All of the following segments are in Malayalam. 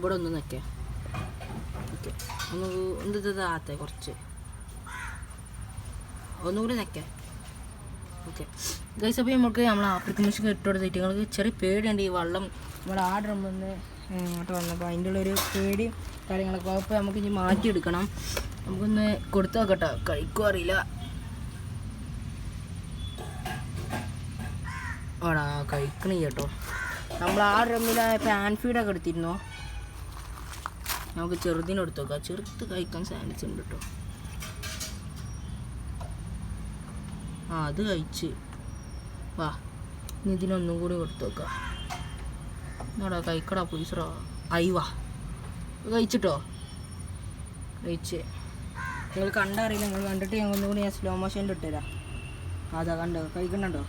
ഇവിടെ ഒന്ന് നിൽക്കേ ഓക്കെ ഒന്ന് എന്ത് ഇതാകത്തെ കുറച്ച്. ഒന്നുകൂടി നിൽക്കേ ഓക്കെ. ഗൈസ് അപ്പോൾ നമുക്ക് നമ്മൾ ആഫ്രിക്കൻ മിഷൻ ഇട്ട് കൊടുത്തിട്ട് ചെറിയ പേടിയുണ്ട് ഈ വെള്ളം നമ്മുടെ ആ ഡ്രമ്മിൽ നിന്ന് ഇങ്ങോട്ട് വന്നപ്പോൾ അതിന്റെ ഉള്ളൊരു പേടി കാര്യങ്ങളൊക്കെ. അപ്പോൾ നമുക്ക് ഇനി മാറ്റിയെടുക്കണം നമുക്കൊന്ന് കൊടുത്തു നോക്കട്ടോ. കഴിക്കും അറിയില്ല. ആടാ കഴിക്കണേ കേട്ടോ. നമ്മൾ ആ ഡ്രമ്മിൽ പാൻ ഫീഡൊക്കെ എടുത്തിരുന്നോ? നമുക്ക് ചെറുതിന് എടുത്തു നോക്കാം ചെറുത്ത് കഴിക്കാൻ ചാൻസ് ഉണ്ട് കേട്ടോ ആ അത് കഴിച്ച്. വാ ഇതിനൊന്നും കൂടി കൊടുത്തു നോക്കാം കഴിക്കടാ പോയിസറാ ഐ വാ. കഴിച്ചിട്ടോ? കഴിച്ച്. നിങ്ങൾ കണ്ടറിയില്ല നിങ്ങൾ കണ്ടിട്ട് ഞങ്ങൾ ഒന്നും കൂടി ഞാൻ സ്ലോ മോഷനിൽ ഇട്ടുതരാം. അതാ കണ്ടോ കഴിക്കണുണ്ടോ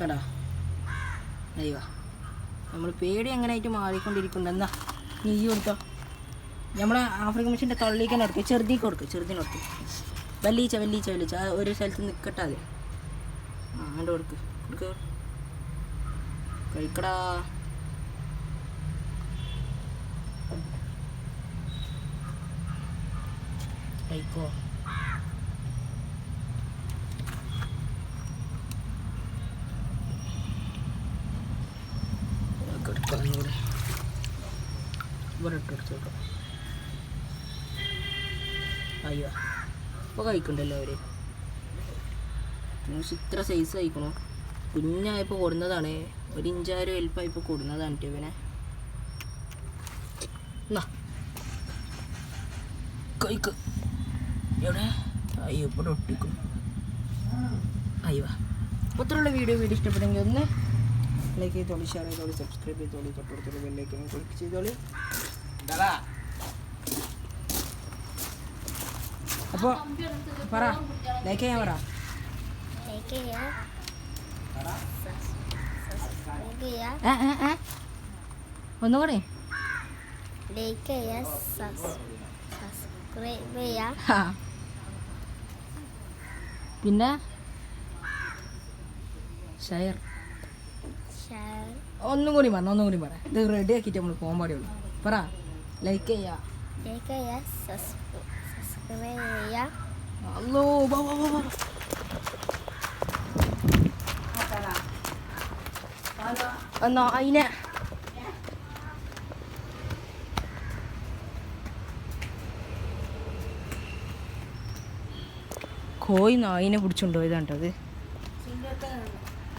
തടാ അയ്യോ നമ്മൾ പേടി എങ്ങനെയായിട്ട് മാറിക്കൊണ്ടിരിക്കുന്നു എന്നാ നീ കൊടുത്തോ. നമ്മളെ ആഫ്രിക്കൻ മെഷീന്റെ തള്ളിക്ക് തന്നെ കൊടുക്കും. ചെറുതിക്ക് കൊടുക്കുക ചെറുതിന് കൊടുക്കുക വല്ലീച്ച വല്ലീച്ച വല്ലീച്ച ഒരു സ്ഥലത്ത് നിൽക്കട്ടെ അത്. അങ്ങോട്ട് കൊടുക്ക്. കൊടുക്ക. കഴിക്കടാ. കഴിക്കോ? കൊടുക്കാം ഒന്നുകൂടി ഇവിടെ ഇട്ടെടുത്ത് നോക്കാം അയ്യോ ഇപ്പോൾ കഴിക്കണ്ടല്ലോ അവർ ന്യൂസ് ഇത്ര സൈസ് കഴിക്കണോ. കുഞ്ഞായപ്പോൾ കൊടുന്നതാണ്. ഒരു ഇഞ്ചായിരം വലുപ്പമായപ്പോൾ കൊടുന്നതാണ് കേട്ടോ ഇവനെ എന്നാ കഴിക്ക്. എവിടെ? അയ്യോ ഇപ്പോൾ ഒട്ടിക്കും. അയ്യോ അപ്പോൾ ഇത്രയുള്ള വീഡിയോ വീഡിയോ ഇഷ്ടപ്പെട്ടെങ്കിൽ ഒന്ന് ലൈക്ക് ചെയ്തോളി ഷെയർ ചെയ്തോളി സബ്സ്ക്രൈബ് ചെയ്തോളി തൊട്ടടുത്തുള്ള ബെല്ലേക്ക് ക്ലിക്ക് ചെയ്തോളി. അപ്പോൾ പറ ലൈക്ക് ചെയ്യാൻ പറ. ലൈക്ക് ചെയ്യാ. ഏ ഒന്നുകൂടി. ലൈക്ക് ചെയ്യാ സബ്സ്ക്രൈബ് ചെയ്യാ. പിന്നെ? ഷെയർ ഒന്നും കൂടി പറഞ്ഞു ഒന്നും കൂടി പറ. ഇത് റെഡി ആക്കിയിട്ട് നമ്മൾ പോകാൻ പാടുള്ളൂ. പറ. ലൈക്ക് ചെയ്യാ. ലൈക്ക് ചെയ്യാ സബ്സ്ക്രൈബ് ചെയ്യാ. അല്ലോ വാ വാ വാ വാ. എന്നാ അതിനെ കോയി നായിനെ പിടിച്ചുണ്ടോ ഇതാണ്ടത്